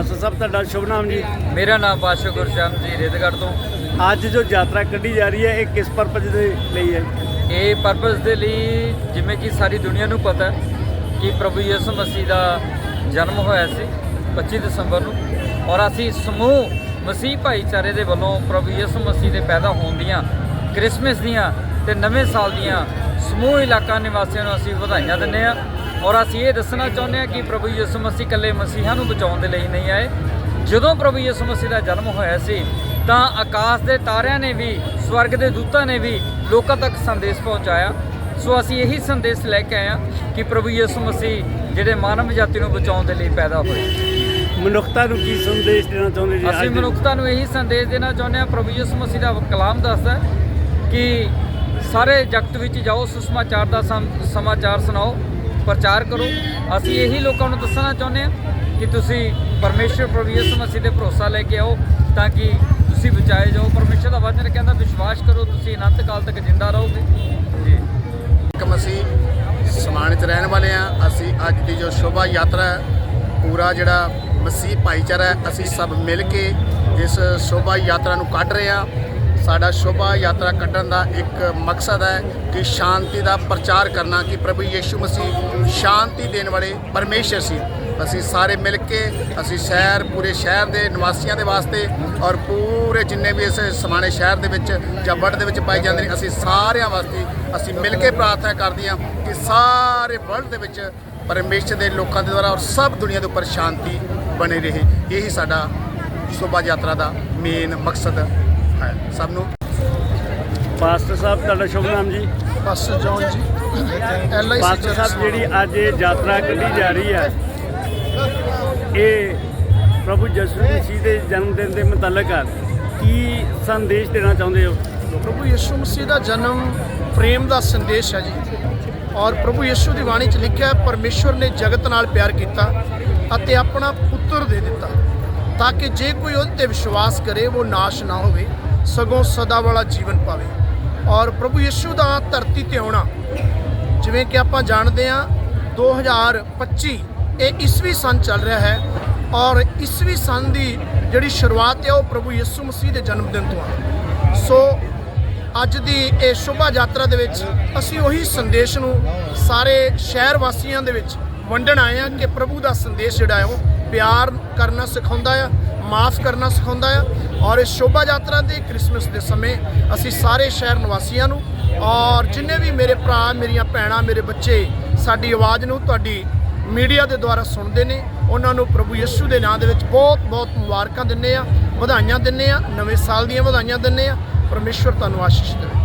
ਬਸ ਸਭ ਤੁਹਾਡਾ ਸ਼ੁਭ ਨਾਮ ਜੀ। ਮੇਰਾ ਨਾਮ ਪਾਸ਼ਾ ਗੁਰਸ਼ਾਮ ਜੀ ਰੇਦਗੜ੍ਹ ਤੋਂ। ਅੱਜ ਜੋ ਯਾਤਰਾ ਕੱਢੀ ਜਾ ਰਹੀ ਹੈ ਇਹ ਕਿਸ ਪਰਪਸ ਦੇ ਲਈ ਹੈ? ਇਹ ਪਰਪਸ ਦੇ ਲਈ ਜਿਵੇਂ ਕਿ ਸਾਰੀ ਦੁਨੀਆ ਨੂੰ ਪਤਾ ਹੈ ਕਿ ਪ੍ਰਭੂ ਯਿਸੂ ਮਸੀਹ ਦਾ ਜਨਮ ਹੋਇਆ ਸੀ 25 ਦਸੰਬਰ ਨੂੰ ਔਰ ਅਸੀਂ ਸਮੂਹ ਮਸੀਹ ਭਾਈਚਾਰੇ ਦੇ ਵੱਲੋਂ ਪ੍ਰਭੂ ਯਿਸੂ ਮਸੀਹ ਦੇ ਪੈਦਾ ਹੋਣ ਦੀਆਂ ਕ੍ਰਿਸਮਸ ਦੀਆਂ ਤੇ ਨਵੇਂ ਸਾਲ ਦੀਆਂ ਸਮੂਹ ਇਲਾਕਾ ਨਿਵਾਸੀਆਂ ਨੂੰ ਅਸੀਂ ਵਧਾਈਆਂ ਦਿੰਦੇ ਹਾਂ। ਔਰ ਅਸੀਂ ਇਹ ਦੱਸਣਾ ਚਾਹੁੰਦੇ ਹਾਂ ਕਿ ਪ੍ਰਭੂ ਯਿਸੂ ਮਸੀਹ ਇਕੱਲੇ ਮਸੀਹਾਂ ਨੂੰ ਬਚਾਉਣ ਦੇ ਲਈ ਨਹੀਂ ਆਏ। ਜਦੋਂ ਪ੍ਰਭੂ ਯਿਸੂ ਮਸੀਹ ਦਾ ਜਨਮ ਹੋਇਆ ਸੀ ਤਾਂ ਆਕਾਸ਼ ਦੇ ਤਾਰਿਆਂ ਨੇ ਵੀ ਸਵਰਗ ਦੇ ਦੂਤਾਂ ਨੇ ਵੀ ਲੋਕਾਂ ਤੱਕ ਸੰਦੇਸ਼ ਪਹੁੰਚਾਇਆ। ਸੋ ਅਸੀਂ ਇਹੀ ਸੰਦੇਸ਼ ਲੈ ਕੇ ਆਏ ਹਾਂ ਕਿ ਪ੍ਰਭੂ ਯਿਸੂ ਮਸੀਹ ਜਿਹੜੇ ਮਾਨਵ ਜਾਤੀ ਨੂੰ ਬਚਾਉਣ ਦੇ ਲਈ ਪੈਦਾ ਹੋਏ। ਮਨੁੱਖਤਾ ਨੂੰ ਕੀ ਸੰਦੇਸ਼ ਦੇਣਾ ਚਾਹੁੰਦੇ ਜੀ ਅਸੀਂ ਮਨੁੱਖਤਾ ਨੂੰ ਇਹੀ ਸੰਦੇਸ਼ ਦੇਣਾ ਚਾਹੁੰਦੇ ਹਾਂ ਪ੍ਰਭੂ ਯਿਸੂ ਮਸੀਹ ਦਾ ਕਲਾਮ ਦੱਸਦਾ ਕਿ ਸਾਰੇ ਜਗਤ ਵਿੱਚ ਜਾਓ ਸੁਸਮਾਚਾਰ ਦਾ ਸਮ- ਸਮਾਚਾਰ ਸੁਣਾਓ। ਪ੍ਰਚਾਰ ਕਰੋ। ਅਸੀਂ ਇਹੀ ਲੋਕਾਂ ਨੂੰ ਦੱਸਣਾ ਚਾਹੁੰਦੇ ਹਾਂ ਕਿ ਤੁਸੀਂ ਪਰਮੇਸ਼ਰ ਪ੍ਰਭੂ ਯਿਸੂ ਮਸੀਹ ਤੇ ਭਰੋਸਾ ਲੈ ਕੇ ਆਓ ਤਾਂ ਕਿ ਤੁਸੀਂ ਬਚਾਏ ਜਾਓ। ਪਰਮੇਸ਼ਰ ਦਾ ਵਚਨ ਕਹਿੰਦਾ, ਵਿਸ਼ਵਾਸ ਕਰੋ, ਤੁਸੀਂ ਅਨੰਤ ਕਾਲ ਤੱਕ ਜਿੰਦਾ ਰਹੋਗੇ। ਜੀ। ਇੱਕ ਮਸੀਹ ਸਮਾਨ 'ਚ ਰਹਿਣ ਵਾਲੇ ਆ ਅਸੀਂ ਅੱਜ ਦੀ ਜੋ ਸ਼ੋਭਾ ਯਾਤਰਾ ਪੂਰਾ ਜਿਹੜਾ ਮਸੀਹ ਭਾਈਚਾਰਾ ਅਸੀਂ ਸਭ ਮਿਲ ਕੇ ਇਸ ਸ਼ੋਭਾ ਯਾਤਰਾ ਨੂੰ ਕੱਢ ਰਹੇ ਆ ਸਾਡਾ ਸ਼ੋਭਾ ਯਾਤਰਾ ਕੱਢਣ ਦਾ ਇੱਕ ਮਕਸਦ ਹੈ ਕਿ ਸ਼ਾਂਤੀ ਦਾ ਪ੍ਰਚਾਰ ਕਰਨਾ ਕਿ ਪ੍ਰਭੂ ਯੀਸ਼ੂ ਮਸੀਹ ਸ਼ਾਂਤੀ ਦੇਣ ਵਾਲੇ ਪਰਮੇਸ਼ਰ ਸੀ। ਅਸੀਂ ਸਾਰੇ ਮਿਲ ਕੇ, ਅਸੀਂ ਸ਼ਹਿਰ, ਪੂਰੇ ਸ਼ਹਿਰ ਦੇ ਨਿਵਾਸੀਆਂ ਦੇ ਵਾਸਤੇ ਔਰ ਪੂਰੇ ਜਿੰਨੇ ਵੀ ਇਸ ਸਮਾਣੇ ਸ਼ਹਿਰ ਦੇ ਵਿੱਚ ਜਾਂ ਵਰਲਡ ਦੇ ਵਿੱਚ ਪਾਏ ਜਾਂਦੇ ਨੇ, ਅਸੀਂ ਸਾਰਿਆਂ ਵਾਸਤੇ ਅਸੀਂ ਮਿਲ ਕੇ ਪ੍ਰਾਰਥਨਾ ਕਰਦੇ ਹਾਂ ਕਿ ਸਾਰੇ ਵਰਲਡ ਦੇ ਵਿੱਚ ਪਰਮੇਸ਼ਰ ਦੇ ਲੋਕਾਂ ਦੇ ਦੁਆਰਾ ਔਰ ਸਭ ਦੁਨੀਆ ਦੇ ਉੱਪਰ ਸ਼ਾਂਤੀ ਬਣੀ ਰਹੇ। ਇਹੀ ਸਾਡਾ ਸ਼ੋਭਾ ਯਾਤਰਾ ਦਾ ਮੇਨ ਮਕਸਦ ਹੈ ਸਭ ਨੂੰ ਪਾਸਟਰ ਸਾਹਿਬ ਤੁਹਾਡਾ ਸ਼ੁਭ ਨਾਮ ਜੀ। Pastor John ji LIC pastor ਸਾਹਿਬ ਜਿਹੜੀ ਅੱਜ ਇਹ ਯਾਤਰਾ ਕੱਢੀ ਜਾ ਰਹੀ ਹੈ ਇਹ ਪ੍ਰਭੂ ਯਿਸੂ ਮਸੀਹ ਦੇ ਜਨਮ ਦਿਨ ਦੇ ਮੁਤਲਕ ਆ। ਕੀ ਸੰਦੇਸ਼ ਦੇਣਾ ਚਾਹੁੰਦੇ ਹੋ? ਪ੍ਰਭੂ ਯਿਸੂ ਮਸੀਹ ਦਾ ਜਨਮ ਪ੍ਰੇਮ ਦਾ ਸੰਦੇਸ਼ ਹੈ ਜੀ। ਔਰ ਪ੍ਰਭੂ ਯਿਸੂ ਦੀ ਬਾਣੀ 'ਚ ਲਿਖਿਆ ਹੈ, ਪਰਮੇਸ਼ਵਰ ਨੇ ਜਗਤ ਨਾਲ ਪਿਆਰ ਕੀਤਾ ਅਤੇ ਆਪਣਾ ਪੁੱਤਰ ਦੇ ਦਿੱਤਾ ਤਾਂ ਕਿ ਜੇ ਕੋਈ ਉਹਦੇ ਤੇ ਵਿਸ਼ਵਾਸ ਕਰੇ ਉਹ ਨਾਸ਼ ਨਾ ਹੋਵੇ। ਸਗੋਂ ਸਦਾ ਵਾਲਾ ਜੀਵਨ ਪਾਵੇ। ਔਰ ਪ੍ਰਭੂ ਯਿਸੂ ਦਾ ਧਰਤੀ ਤੇ ਆਉਣਾ, ਜਿਵੇਂ ਕਿ ਆਪਾਂ ਜਾਣਦੇ ਹਾਂ 2025 ਇਹ ਈਸਵੀ ਸਨ ਚੱਲ ਰਿਹਾ ਹੈ। ਔਰ ਈਸਵੀ ਸਨ ਦੀ ਜਿਹੜੀ ਸ਼ੁਰੂਆਤ ਹੈ, ਉਹ ਪ੍ਰਭੂ ਯਿਸੂ ਮਸੀਹ ਦੇ ਜਨਮ ਦਿਨ ਤੋਂ ਆ। ਸੋ ਅੱਜ ਦੀ ਇਹ ਸ਼ੋਭਾ ਯਾਤਰਾ ਦੇ ਵਿੱਚ ਅਸੀਂ ਉਹੀ ਸੰਦੇਸ਼ ਨੂੰ ਸਾਰੇ ਸ਼ਹਿਰ ਵਾਸੀਆਂ ਦੇ ਵਿੱਚ ਵੰਡਣ ਆਏ ਆ ਕਿ ਪ੍ਰਭੂ ਦਾ ਸੰਦੇਸ਼ ਜਿਹੜਾ ਹੈ, ਉਹ ਪਿਆਰ ਕਰਨਾ ਸਿਖਾਉਂਦਾ ਆ। ਮਾਫ ਕਰਨਾ ਸਿਖਾਉਂਦਾ ਆ ਔਰ ਇਸ ਸ਼ੋਭਾ ਯਾਤਰਾ ਤੇ ਕ੍ਰਿਸਮਸ ਦੇ ਸਮੇਂ ਅਸੀਂ ਸਾਰੇ ਸ਼ਹਿਰ ਨਿਵਾਸੀਆਂ ਨੂੰ ਔਰ ਜਿੰਨੇ ਵੀ ਮੇਰੇ ਭਰਾ, ਮੇਰੀਆਂ ਭੈਣਾਂ, ਮੇਰੇ ਬੱਚੇ, ਸਾਡੀ ਆਵਾਜ਼ ਨੂੰ ਤੁਹਾਡੀ ਮੀਡੀਆ ਦੇ ਦੁਆਰਾ ਸੁਣਦੇ ਨੇ, ਉਹਨਾਂ ਨੂੰ ਪ੍ਰਭੂ ਯਿਸੂ ਦੇ ਨਾਮ ਦੇ ਵਿੱਚ ਬਹੁਤ ਬਹੁਤ ਮੁਬਾਰਕਾਂ ਦਿੰਨੇ ਆ ਵਧਾਈਆਂ ਦਿੰਨੇ ਆ ਨਵੇਂ ਸਾਲ ਦੀਆਂ ਵਧਾਈਆਂ ਦਿੰਨੇ ਆ ਪਰਮੇਸ਼ਵਰ ਤੁਹਾਨੂੰ ਆਸ਼ੀਸ਼ ਦੇਵੇ।